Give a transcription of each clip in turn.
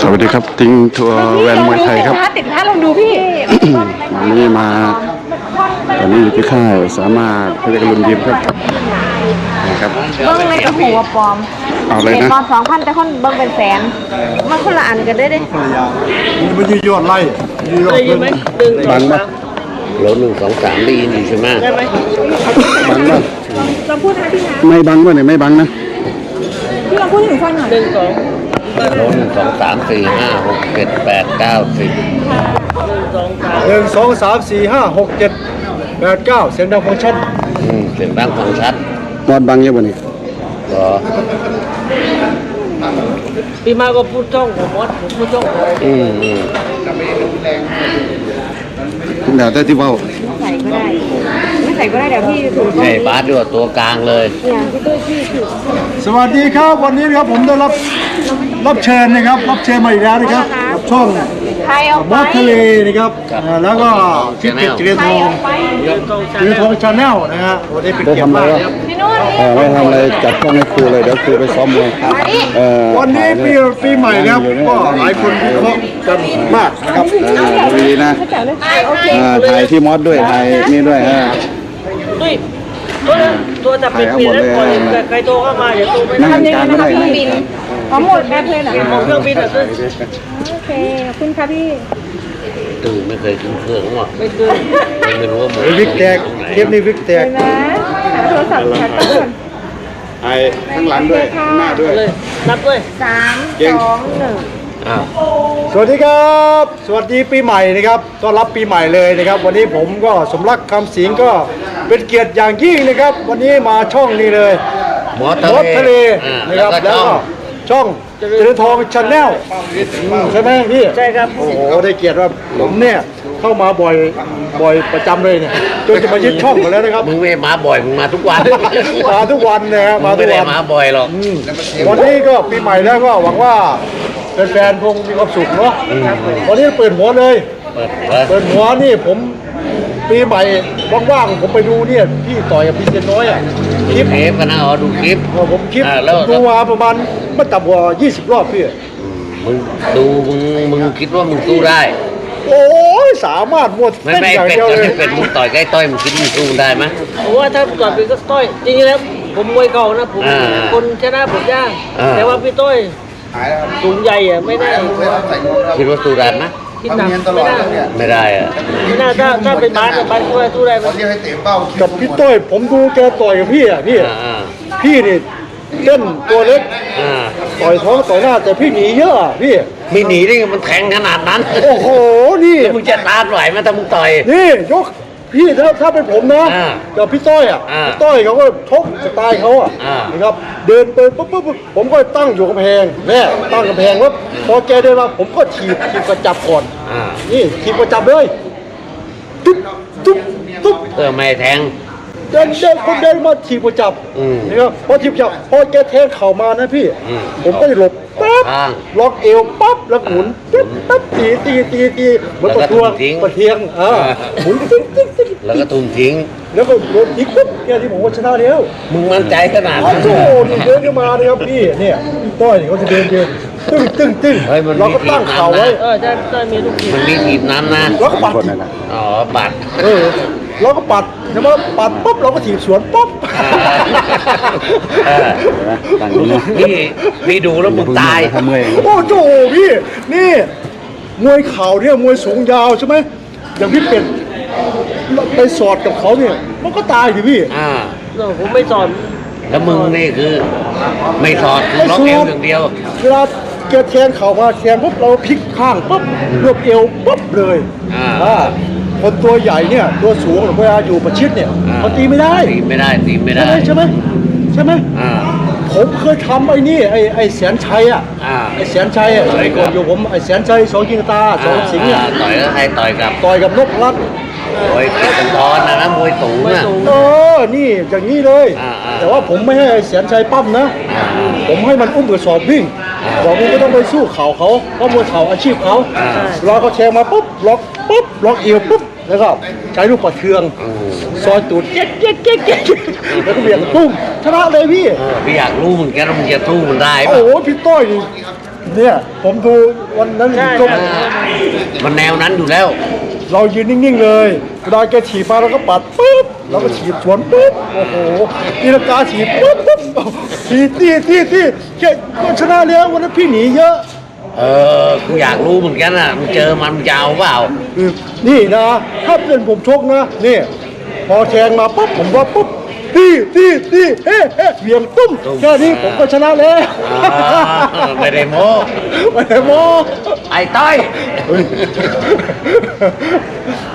สวัสดีครับติงทัวร์แวนมวยไทยครับติดท่าลองดูพี่วันนี้มาตอนนี้อยู่ที่ค่ายสามารถเพชรกรุณยิมครับนะครับเบิ้งในกระหัวปลอมเอาเลยเป็นนะปลอมสองพันแต่คนเบิ้งเป็นแสนมันคนละอันกันได้เด้มันยืดยอดไล่ยืดยอดเพิ่มบังปะโหลหนึ่งสองสามได้ยินอยู่ใช่ไหมบังปะเราพูดนะพี่นะไม่บังปะเนี่ยไม่บังนะพี่ลองพูดถึงฟังหน่อยโหลหนึ่ง สองสามสี่ห้าหกเจ็ดแปดเก้าสิบหนึ่งสองสามสี่ห้าหกเจ็ดแปดเก้าเสียงดังฟังก์ชันอืมเสียงดังฟังชัดมอดบังเยอะปะนี่เหรอพี่มาก็พูดจ้องผมมดผมพูดจ้องผมอืมอืมเดี๋ยวแต่ที่เว่าใส่ก็ได้ไม่ ใส่ก็ได้เดี๋ยวพี่ถูกให้บาสด้วยตัวกลางเลย เนี่ยพี่ตุ้ยพี่ถูกสวัสดีครับวันนี้นะครับผมได้รับรับเชิญนะครับรับเชิญมาอีกแล้วนะครับกับช่องใครเอามไปอสทะเลนะครับอ่าแล้วก็ชิปเป็ดเจริญใครทองเอาไปเจริญทองชาแนลนะฮะวันนี้เป็นได้เกียรทำติอะไรมากวะนะครับพี่นุ่นเออไม่ทำอะไรจัดกล้องให้ครูเลยเดี๋ยวครูไปซ้อมมวยเออวันนี้ปีปีใหม่นะครับก็หลายคนวิเคราะห์กันมากนะครับ เออดูดีนะเข้าใจเลยโอเคเออถ่ายที่มอสด้วยถ่ายนี่ด้วยฮะ ตุ้ยตัวนั้นตัวจะเป็นปีแล้วก่อนใครโทรเข้ามาอย่าโทรไม่นั่งได้กลางๆก็ได้เครื่นะองบินพร้อมหมดแม่เพลนเหรอของเครื่องบินอะตุ้ยโอเคขอบคุณค่ะพี่ตื่นไม่เคยขึ้นเครื่องหรอกไม่ตื่นไม่รู้ว่าหมดวิกแตกตรงไหนเทปนี้วิกแตกเห็นไหมหาโทรศัพท์ชัดก่อนถ่ายข้างหลังด้วยข้างหน้าด้วยเลยนับด้วยสามสองหนึ่งอ้าวสวัสดีครับ สวัสดีปีใหม่นะครับต้อนรับปีใหม่เลยนะครับ วันนี้ผมก็สมรักคำสิงก็ เป็นเกียรติอย่างยิ่งนะครับ วันนี้มาช่องนี้เลยหมอรถทะทะเลเลอ่านะแล้ควรับก็แล้วจ้อก็งช่องเจริญทองชาแนลใช่ไหมพี่ใช่ครับ โอ้โหได้เกียรติว่าผมเนี่ยเข้ามาบ่อยบ่อยประจำเลยเนี่ยจนจะมายึดช่องหมดแล้วนะครับมึงไม่มาบ่อยมึงมาทุกวันมาทุกวันนะฮะมึมางทุไม่กได้วัน มาบ่อยหรอก อืมวันนี้ก็ปีใหม่แล้วก็หวังว่าแฟนๆคงมีความสุขเนาะวันนี้เปิดหัวเลย เปิดเผยเปิดหัวนี่ผม ปีใหม่ว่างๆผมไปดูเนี่ยพี่ต่อยกับพี่เจนน้อยอะคลิปเทปกันนะอ๋อดูคลิป เออผมคลิปอ่าแล้วผมดูมาประมาณไม่ต่ำกว่า20 รอบพี่ มึงดูมึงมึงคิดว่ามึงสู้ได้โอ้ยสามารถมวดไม่เต้นไม่อย่างเป็ดเดียวตอนเลยที่เป็ดมึงต่อยใกล้ต้อยมึงคิดมึงสู้ได้ไหม ผมว่าถ้าก่อนเป็นก็ต้อยจริงๆแล้วผมมวยเก่านะผมอ่าคนชนะผมยากอ่า แต่ว่าพี่ต้อยสูงใหญ่อะไม่ได้คิดว่าสู้ได้ไหม คิดหนักไม่ได้ไม่ได้อะไม่น่าถ้าถ้าเป็นบาสอะบาสก็ว่าสู้ได้ไหมกับพี่ต้อยผมดูแกต่อยกับพี่อะพี่อ่าอ่าพี่นี่เล่นตัวเล็กอ่าต่อยท้องต่อยหน้าแต่พี่หนีเยอะอะพี่มีหนีได้ไงมันแทงขนาดนั้นโอ้โหนี่ แล้วมึงจะต้านไหวไหมถ้ามึงต่อย นี่ยก พี่ถ้าถ้าเป็นผมนะอ่ากับพี่ต้อยอะอ่าพี่ต้อยเขาก็ชกสไตล์เขาอะอ่านนะครับเดินไปปุ๊บปุ๊บปุ๊บผมก็ตั้งอยู่กำแพงแม่ตั้งกำแพงว่าพอแกเดินมาผมก็ถีบถีบกระจับก่อนอ่า นี่ถีบกระจับเลยตุ๊บตุ๊บตุ๊บ เพื่อไม่ให้แทง เดินเดินคนเดินมาถีบกระจับอืมนะครับพอถีบกระจับพอแกแทงเข่ามานะพี่ อืมผมก็หลบ ปั๊บข้างล็อกเอวปั๊บแล้วหมุนปุ๊บปั๊บตีตีตีตีเหมือนแล้วปก็ระทวงทุ่มทิ้ง ประเทียงอ่าอ่าหมุนติ๊งติ๊งติ๊งแล้วก็ทุ่มทิ้ง แล้วก็โดนทิ้งปุ๊บเนี่ยที่ผมว่าชนะแล้ว มึงมั่นใจขนาดโอ้นั้น โหนี่เดินขึ้นมาเลยครับพี่เนี่ยพี่ต้อยเนี่ยเขาจะเดินเดินตึ้งตึ้งตึ้งเฮ้ยมันมี เราก็ตั้งเข่าไว้เออใช่ต้อยมีลูกทีมมันมีถีบน้ำนะ แล้วก็ปัดคนนั่นแหละอ๋อ บัตร เออ เราก็ปัดใช่ไหมปัดปุ๊บเราก็ถีบสวนปุ๊บเออเห็นไหมต่างนี้นะพี่พี่ดูแล้วมึงตายทำเมื่อยโอ้โหพี่นี่มวยเข่าเนี่ยมวยสูงยาวใช่ไหมอย่างพี่เป็ดไปสอดกับเขาเนี่ยมันก็ตายดิพี่อ่า ผมไม่สอน แล้วมึงนี่คือ ไม่สอดคือล็อกเอวอย่างเดียว เวลา แกแทงเข่ามาแทงปุ๊บเราพลิกข้างปุ๊บรวบเอวปุ๊บเลยอ่า อ่าคนตัวใหญ่เนี่ยตัวสูงเวลาอยู่ประชิดเนี่ยอ่าเขาตีไม่ได้ตีไม่ได้ตีไม่ใช่ได้ไหมใช่ไหมใช่ไหมอ่า ผมเคยทำไอ้นี่ไอ้ไอ้แสนชัยอะอ่าไอ้แสนชัยอะใช่ครับก่อนอยู่ผมไอ้แสนชัยสองกิงตาสองสิงห์เนี่ยอ่าต่อยแล้วใครต่อยกับต่อยกับนกรัตน์โอ้ยเป็นตอนนะนะมวยสูงไม่น่ะสูงเออ นี่อย่างนี้เลย อ่าอ่าแต่ว่าผมไม่ให้ไอ้แสนชัยปั้มนะ อ่า ผมให้มันอุ้มกระสอบวิ่ง บอกมึงก็ต้องไปสู้เข่าเขาเพราะมวยเข่าอาชีพเขาอ่าเวลาเขาแทงมาปุ๊บล็อกปุ๊บล็อกเอวปุ๊บแล้วก็ใช้ลูกปัดเทืองอืมซอยตูดเจ๊กเจ๊กเจ๊กเจ๊กแล้วก็เบี่ยงตุ้มชนะเลยพี่ เออพี่อยากรู้เหมือนกันว่ามึงจะสู้มันได้โอ้ป่ะโหพี่ต้อยนี่เนี่ย ผมดูวันนั้นใช่ก็ใช่มันแนวนั้นอยู่แล้ว เรายืนนิ่งๆเลยเวลาแกฉีดมาเราก็ปัดปุ๊บ เราก็ฉีดสวนปุ๊บโอ้โหตีลังกาฉีดปุ๊บปุ๊บฉีดที่ที่ที่แค่ก็ชนะแล้ววันนั้นพี่หนีเยอะ เออกูอยากรู้เหมือนกันอะมึงเจอมันมึงจะเอาเปล่าคือนี่นะ ถ้าเป็นผมชกนะ นี่ พอแทงมาปุ๊บผมว่าปุ๊บ ที่ที่ที่เฮ้เฮ้เหวียงตุ้ม แค่นี้ผมก็ชนะแล้วอ่าไม่ได้โม้ไม่ได้โม้ไอ้ต้อย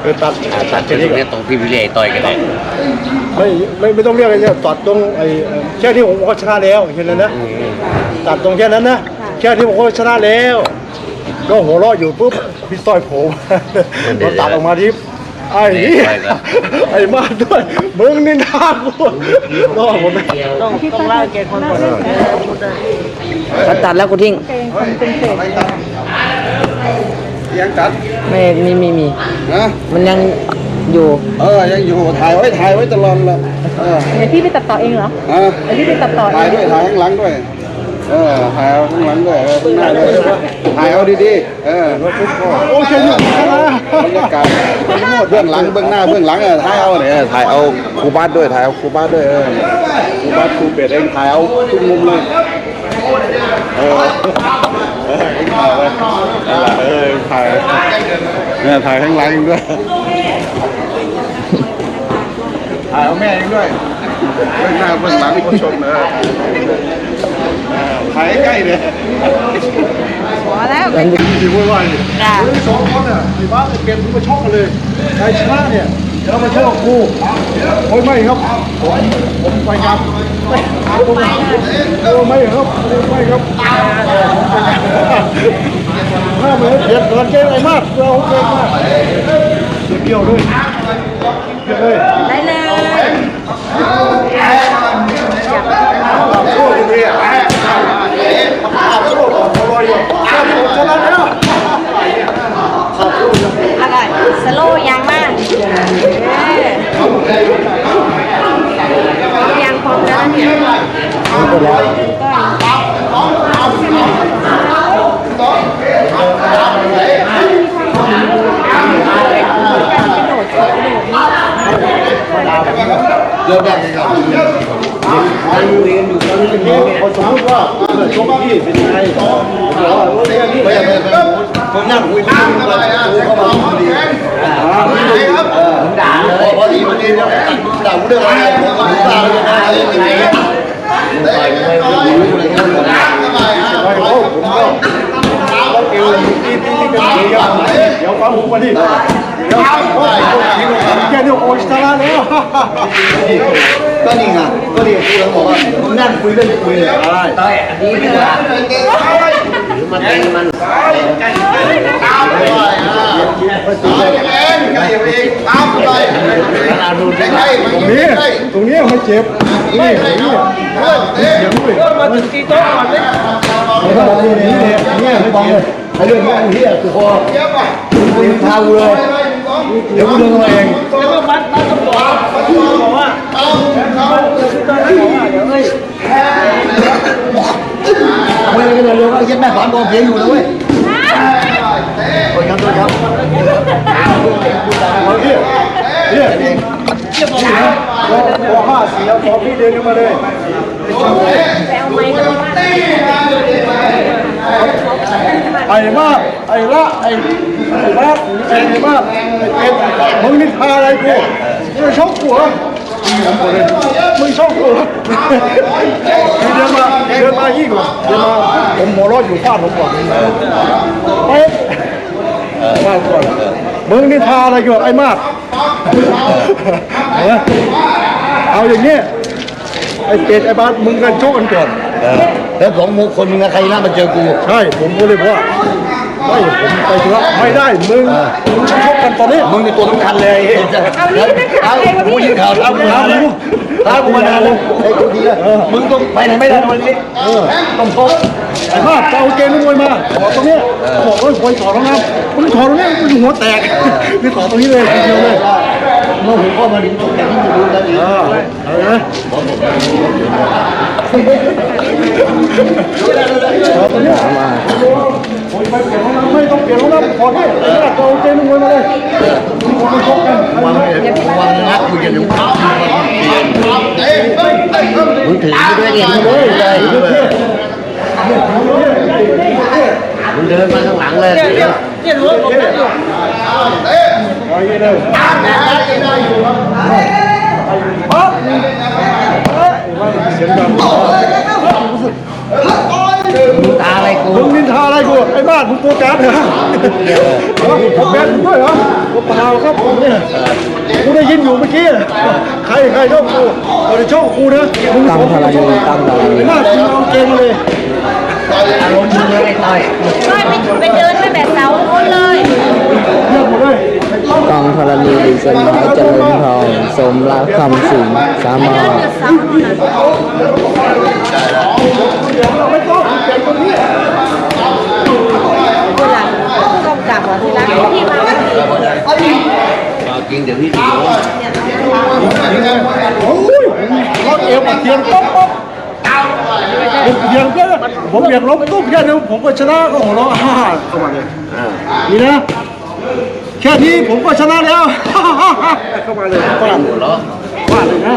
เออตัดอะตัดจุดนี้ตรงที่วิเลยต่อยกันเลยไม่ไม่ไม่ต้องเรียกอะไรเนี่ยตัดตรงไอ้เอ่อแค่นี้ผมก็ชนะแล้วแค่นั้นนะ ตัดตรงแค่นั้นนะ แค่นี้ผมก็ชนะแล้ว ก็หัวเราะอยู่ปุ๊บพี่สร้อยผมเราตัดออกมาที่ ไอ้เหี้ยไอ้มาดด้วยมึงนี่น่ากูรอดหมดเลยต้องต้องล่าแกคนก่อนพูดได้ถ้าตัดแล้วกูทิ้งยังตัดไม่มีมีมีนะมันยังอยู่ เออ ยังอยู่ ถ่ายไว้ ถ่ายไว้ตลอดละเออเดี๋ยวพี่ไปตัดต่อเองเหรออะเดี๋ยวพี่ไปตัดต่อเอถ่ายงด้วย ถ่ายข้างหลังด้วย เออ ถ่ายเอาข้างหลังด้วยเออข้างหน้าด้วย ถ่ายเอาดีๆ เออโอเคอยู่บรรยากาศเบื้องหลังเบื้องหน้าเบื้องหลังเออถ่ายเอาเนี่ยถ่ายเอาครูบาสด้วยถ่ายเอาครูบาสด้วยเออครูบาสครูเป็ดเองถ่ายเอาทุกมุมเลยเออเออถ่ายเลยเออถ่ายเนี่ยถ่ายข้างหลังเองด้วยถ่ายเอาแม่เองด้วยเบื้องหน้าเบื้องหลังผู้ชมเออ ถ่ายใกล้เลยพอแล้วที่พูดว่าเนี่ยสองคนอะไอ้บ้าไอ้เป็ดมึงมาชกกันเลยใครชนะเนี่ยแล้วมาชกกับกูโอ้ยไม่ครับผมผมไปครับไม่ผมโอ้ไม่ครับไม่ครับถ้าเหมือนเผ็ดเกินเกงไอ้มากเราเก่งมากเกี่ยวด้วยเกี่ยวเลยได้เลย โอ้ยเนี่ยโอ้ โหอร่อยอยู่ชนะแล้ว อร่อยสโลว์ยังมากเออยังพร้อมแล้วเนี่ยก็ คนสมมติว่าชกพี่เป็นไงบอกว่าไม่ไม่ไม่คนนั่งคุยกันอะไรอะกูก็มาคุยดีอ่าพี่ครับด่าเลยพอดีพอดีเนี่ย ด่าเรื่องอะไรผมก็ด่าเรื่องอะไรยังไงไม่ไม่ไม่ไม่ผมก็เอวที่ที่ที่เป็นเดียวเดี๋ยวฟังผมมาดิเดี๋ยวแค่นี้โอ้ยชนะแล้วก็นี่ไงก็นี่กูแล้วบอกว่ามึงนั่งคุยเล่นคุยเลยได้ต้อยอันนี้ดีกว่าหรือมัน เป็นมันเราดูดิตรงนี้ตรงนี้ไม่เจ็บนี่ตรงนี้เสียงด้วยมาถึงตีโต๊ะก่อนเลยนี่นี่นี่ไม่เจ็บไอ้เรื่องนี้เฮียกูพอมึงทากูเลยเดี๋ยวกูเดินมาเองแล้วก็มัดมัดตำรวจบอกว่ามันคือตอนนั้นบอกว่าเดี๋ยวเฮ้ยไม่ได้กันเลยว่าเย็ดแม่สอนบอกเพียงอยู่นะเว้ย โอ้ยครับโทษครับเอาพี่พี่นี่นะพอห้าเสียพอพี่เดินขึ้นมาเลยไอ้มากไอ้ละไอ้ไอ้ละไอ้มากไอ้เป็ดมึงนินทาอะไรกูมึงชกกูเหรอ มึงชกกูเหรอเดินมาเดินมายิ่กว่าเดินมาผมหัวเราะอยู่ฟาดผมก่อนเป๊ะฟาดก่อนมึงนินทาอะไรกูไอ้มากเอาอย่างนี้ไอ้เป็ดไอ้บาสมึงกันชกกันก่อนแล้วสองมุกคนมึงกับใครน่ามาเจอกู ใช่ ผมก็เลยบอกว่า ไม่ผมไปธุระไม่ได้มึงมึงจะชกกันตอนนี้มึงในตัวสำคัญเลยเอานี่เป็นข่าวอะไรวะพี่ยิงข่าวเท้ากูถามนะกูเท้ากูมานานแล้วไอ้ตัวดีอะมึงต้องไปไหนไม่ได้วันนี้เออต้องชกไอ้ภาพจะเอาเกมนักมวยมาขอตรงเนี้ยบอกว่าคอยถอดรองเท้ามึงถอดตรงเนี้ยมึงหัวแตกนี่ถอดตรงนี้เลยทีเดียวเลยเมื่อผมเข้ามาถึงตรงแต่ที่มึงรู้แล้วดิเออเอาเลยสามาไม่ต้องเปลี่ยนแล้วนะพอที่เอาเจนุ่งไว้มา เลยวันวันนักคุยกันอยู่มึงถือไปด้วยเนี่ยมึงเลยเลยมึงเดินมาข้างหลังเลยเนี่ยรู้ว่าผ มได้อยู่มึงตาอะไรกูมึงนินทาอะไรกูไอ้บ้านมึงโกการ์ดเหรอผมแบนด้วยเหรอเปล่าครับผมเนี่ยกูได้ยินอยู่เมื่อกี้ใครใครชอบกูคนที่ชอบกูนะมึงตั้งพลังอยู่ตั้งพลังอยู่ไอ้บ้านมึงเอาเกงมาเลยอารมณ์มึงเลยไอ้ต้อยก็ไปไปเดินตั้งแต่เสาโน้นเลยเรียกหมดเลยตั้งพลังอยู่ดีสมายเจริญทองสมรักคำสิงสาไปมา เอที่รักพี่มาวันเอาจริงเดี๋ยวพี่ตีโอ้ยรถเอวเทียงป๊อกป๊อกผมเทียงก็ผมเบียงล้มตุ๊บแค่นี้ผมก็ชนะก็หัวเราะฮ่าเข้ามาเลยนี่นะแค่นี้ผมก็ชนะแล้วเข้ามาเลยหัวเราะ ว่าเลยนะ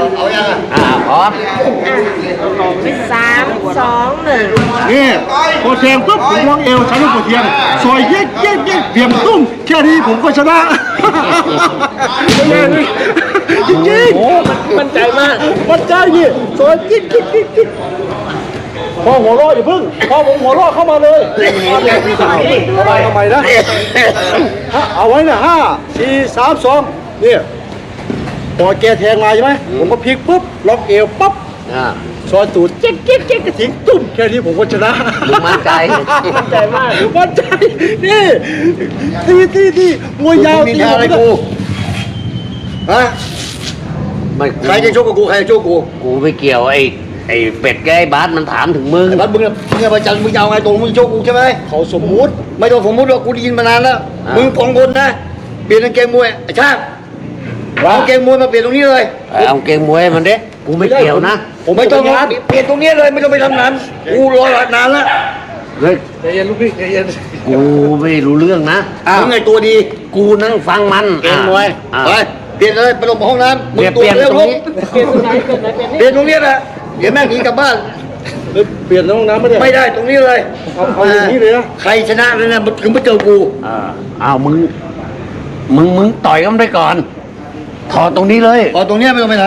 อ่าพร้อมสามสองหนึ่งนี่พอแทงปุ๊บผมวางเอวฉันก็เทียงซอยเย็ดเย็ดเย็ดเบี่ยงตุ้มแค่นี้ผมก็ชนะจริงจริงมั่นใจมากมันใจนี่ซอยจิ๊กจิ๊กจิ๊กจิ๊กพอหัวเราะอย่าพึ่งพอผมหัวเราะเข้ามาเลยทำไมทำไมนะเอาไว้นะห้าสี่สามสองเนี่ย พอแกแทงมาใช่ไหมผมก็พลิกปุ๊บล็อกเอวปั๊บอ่า ซอยตูดเจ๊กเจ๊กเจ๊กกระถิ่งตุ้มแค่นี้ผมก็ชนะมึงมั่นใจ มั่นใจมากมั่นใจนี่ตีตีตีมวยยาวนินทาอะไรกูฮะไม่กูใครจะชกกับกูใครจะชกกูกูไม่เกี่ยวไอ้ไอ้เป็ดแกไอ้บาสมันถามถึงมึงไอ้บัดมึงเนี่ยมึงจะประจันมึงจะเอาไงตรงมึงชกกูใช่ไหมเขาสมมุติไม่ต้องสมมติว่ากูได้ยินมานานแล้วอ่ามึมึงสองคนนะเปลี่ยนกางเกงมวยไอ้ชา ติเอากางเกงมวยมาเปลี่ยนตรงนี้เลย เอาเกงมวยมันเด้กูไม่เกี่ยวนะผมไม่ต้องร้านเปลี่ยนตรงนี้เลยไม่ต้องไปทำนั้นกูรอหลายนานแล้วเฮ้ยใจเย็นลูกพี่ใจเย็นกูไม่รู้เรื่องนะมึงไงตัวดีกูนั่งฟังมันเกงมวยอะไปเปลี่ยนเลยไปลงห้องน้ำมึเปลี่งยนตัวเปลี่ยนเร็วตรงลุกนี้เปลี่ยนตรงนี้นะเดี๋ยวแม่งหนีกลับบ้าน เปลี่ยนห้องน้ำไม่ได้ไม่ได้ตรงนี้เลยเอาเอาอย่างนี้เลยนะใครชนะเลยนะถึงมาเจอกูอ่าอ้าวมึงมึงมึงต่อยกันได้ก่อน ถอดตรงนี้เลยพอตรงเนี้ยไม่ต้องไปไหน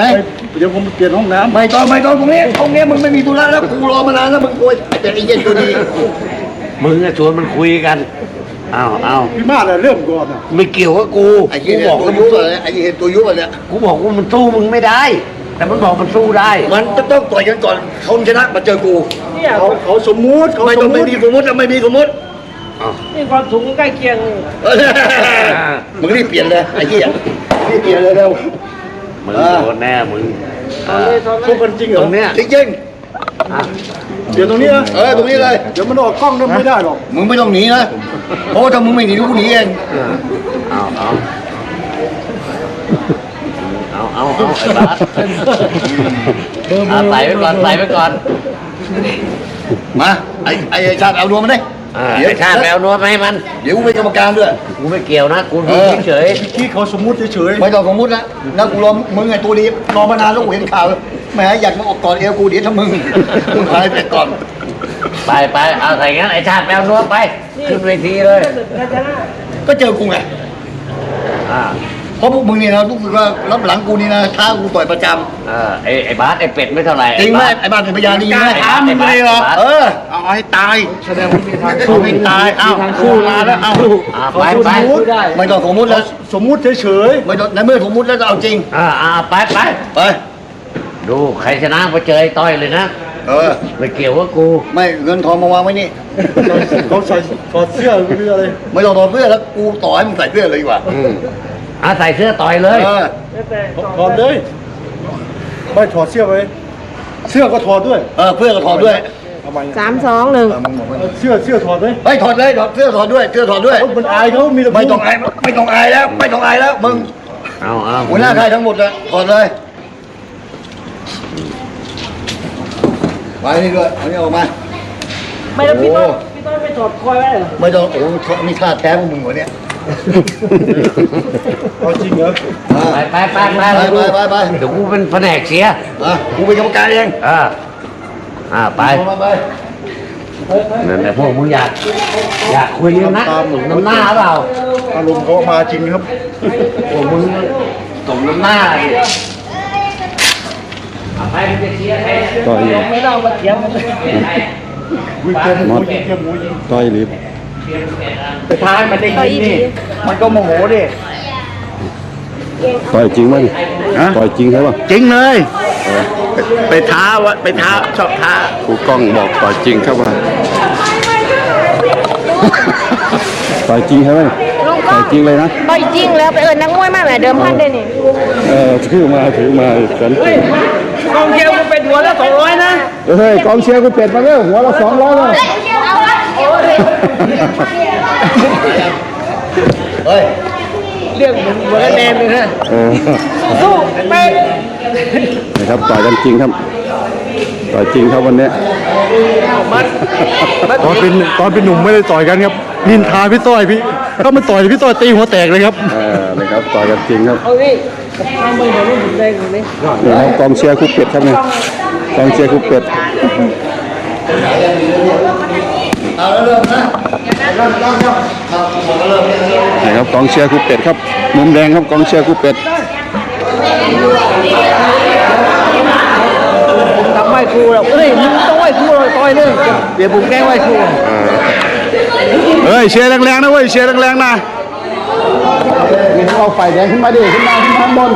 เดี๋ยวผมเปลี่ยนห้องน้ำไม่ต้องไม่ต้องตรงนี้ตรงนี้มึงไม่มีธุระแล้วกูรอมานานแล้วมึงโวยแต่ไอ้เย็นตัวดีมึงอะชวนมันคุยกันอ้าวอ้าวพี่มาเลยเริ่มก่อนอะไม่เกี่ยวกับกูไอ้กูเหี้ยบอกตัวแล้วยุบอะไรไอ้เหี้ยตัวยุบอะไรกูบอกว่ามันสู้มึงไม่ได้ แต่มันบอกมันสู้ได้มันจะต้องต่อยกันก่อนเขาชนะมาเจอกูเนี่ยเขาเขาสมมุติเขาไม่สต้อมงมุไม่ติมีสมมติไม่มีสมมตินี่ความสูงใกล้เคียงมึงรีบเปลี่ยนเลยไอ้เหี้ย รีบเปลี่ยนเลยเร็วมึงอ่าโดนแน่มึงตอนเลยตอนเลสู้ยกันจริงเหรตอรงเนี้ยจริงเดี๋ยวตรงนี้นะๆเออตรงนี้เลย เดี๋ยวมันออกกล้องนั้นไม่ได้หรอกมึงไม่ต้องหนีนะ เพราะว่าถ้ามึงไม่หนีกูหนีเองเอาเอาเอาเอาเอาไอ้บาสเอาใส่ไปก่อนใส่ไปก่อนมาไอ้ไอ้ชาติเอารวมมันได้ อ่าไอ้ชาติแมวนวดมาให้มัน เดี๋ยวกูเป็นกรรมการด้วย กูไม่เกี่ยวนะ กูเอดูอเฉยเมื่อกี้เขาสมมุติเฉยไม่ต้องสมมตินะนะกูรอมึงไงตัวดีรอมานานแล้วกูเห็นข่าวแหมอยากมาออกก่อนเอวกูเดี๋ยวถ้ามึงมึงพายไปก่อน ๆไปไปเอาใส่งั้นไอ้ชาติแมวนวดไป ขึ้นเวทีเลย ก็เจอกูไง อ่า เพราะพวกมึงนี่นะรู้สึกว่ารับหลังกูนี่นะท้ากูต่อยประจเออไอ้ไอ้บาสไอ้เป็ดไม่เท่าไหร่ำจริงไหมบาสไอ้บ้านเป็นพยานดีไหมถามมึงเลยเหรอเออเอาให้ตายแสดงว่ามีทางสู้ให้ตายเอ้าสู้มาแล้วเอ้าอ่าๆเขาไปสมไปมุติไม่ต้องสมมุติแล้วสมมุติเฉยไม่ต้องในเมื่อสมมุติแล้วก็เอาจริงอ่าอ่าไปไปไปดูใครชนะไปเจอไอ้ต้อยเลยนะเออไม่เกี่ยวกับกู ไม่เงินทองมาวางไว้นี่ๆเขาใส่ถอดเสื้อหรืออะไรไม่ต้องถอดเสื้อแล้วกูต่อให้มึงใส่เสื้อเลยดีกว่า อืมอ่าใส่เสื้อต่อยเลย เออถอดเลยไม่ถอดเสื้อไว้เสื้อก็ถอดด้วยเออเพื่อนก็ถอดด้วยทำไมสามสองหนึ่งเออมึงบอกว่าเสื้อเสื้อถอดไหมเฮ้ยถอดเลยถอดเสื้อถอดด้วยเสื้อถอดด้วยเอ้ามันอายเขามีแต่ไม่ต้องอายไม่ต้องอายแล้ว ไม่ต้องอายแล้วมึงเอาเอาหัวหน้าค่ายทั้งหมดเลยถอดเลยไว้นี่ด้วยเอานี่ออกมาไม่แล้วพี่ต้นพี่ต้นไม่ถอดคอยไว้เหรอไม่ต้องโอ้โหนี่ท่าแท้ของมึงวะเนี่ย เอาจริงเหรออ่าไปไปไปไปไปไปไปไปเดี๋ยวกูเป็นแผนกเสียอะกูเป็นกรรมการเองอ่าอ่าไปไปไปนั่นแหละพวกมึงอยากอยากคุยกันนะน้ำหน้าเปล่าอารมณ์เขามาจริงครับพวกมึงสมน้ำหน้าดิเอาไปมึงจะเชียร์ใครต่อยอยู่ไม่ต้องมาเถียงกันมอดต่อยลิฟ ไปทานมันได้ยินนี่ มันก็โมโหดิต่อยจริงมั้ยต่อยจริงใช่ป่ะจริงเลย ไปท้าวะไปท้าชอบท้าครูกล้องบอกต่อยจริงครับว่าต่อยจริงใช่ไหมลุงก็ต่อยจริงเลยนะต่อยจริงแล้วไปเอิญนักมวยมาแหมเดิมพันได้นี่เออถือมาถือมาแสนกองเชียร์กูเป็นหัวแล้วสองร้อยนะเฮ้ยกองเชียร์กูเป็ดมาแล้วหัวละสองร้อยเลย เฮ้ย เรื่องเหมือนเหมือนกันแนนเลยนะเออสู้ไปนะครับต่อยกันจริงครับ ต่อยจริงครับวันนี้ตอนเป็นตอนเป็นหนุ่มไม่ได้ต่อยกันครับนินทาพี่ต้อยพี่ถ้ามันต่อยพี่ต้อยตีหัวแตกเลยครับเออนะครับต่อยกันจริงครับเอาดิกับทางมือเดี๋ยวนี้ผมแรงกว่านี้นี่ครับกองเชียร์คู่เป็ดครับเนี่ยกองเชียร์คู่เป็ด เริ่มนะเริ่มเริ่มเริ่มครับผมก็เริ่มเนี่ยเริ่มนี่ครับกองเชียร์คู่เป็ดครับมุมแดงครับกองเชียร์คู่เป็ดผมทำไหว้ครูแล้วเอ้ยมึงต้องไหว้ครูเลยต่อยเลยเดี๋ยวผมแกล้งไหว้ครูเฮ้ยเชียร์แรงๆนะเว้ยเชียร์แรงๆนะนี่เอาไฟแดงขึ้นมาดิขึ้นมาขึ้นมาข้างบน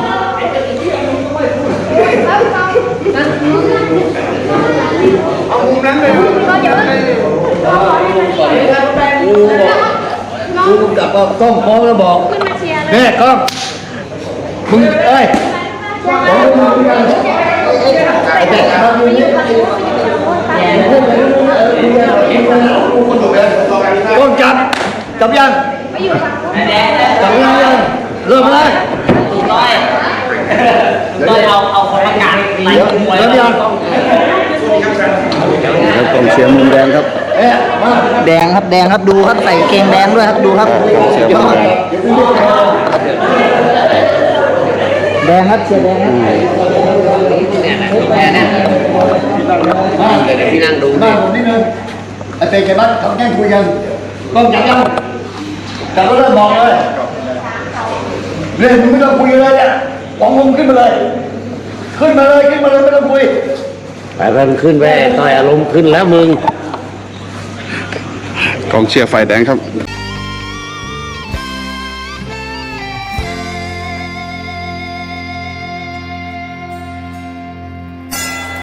กูกลับมากล้องพร้อมแล้วบอกขึ้นมาเชียร์เลยแม่กล้องมึงเอ้ยกล้องจับจับยังจับยังยังเริ่มเลยเราเอาเอาคนประกาศไล่เดี๋ยวมวยเริ่ม ยังนี่ครับกองเชียร์มุมแดงครับเอ๊ะมาแดงครับแดงครับดูครับใส่เกงแดงด้วยครับดูครับกองเชียร์มุมแดงแดงครับเชียร์แดงครับเดี๋ยวพี่นั่งดูหน้าผมนิดนึงไอ้เตะแกบ้านทำแกล้งคุยกันกล้องจับยังจับแล้วเริ่มมองเลยเรื่องมึงไม่ต้องคุยเลยเนี่ยหวังมึงขึ้นมาเลย ขึ้นมาเลยขึ้นมาเลยไม่ต้องคุย ไปไปมึงขึ้นไปต่อยอารมณ์ขึ้นแล้วมึง กองเชียร์ไฟแดงครับ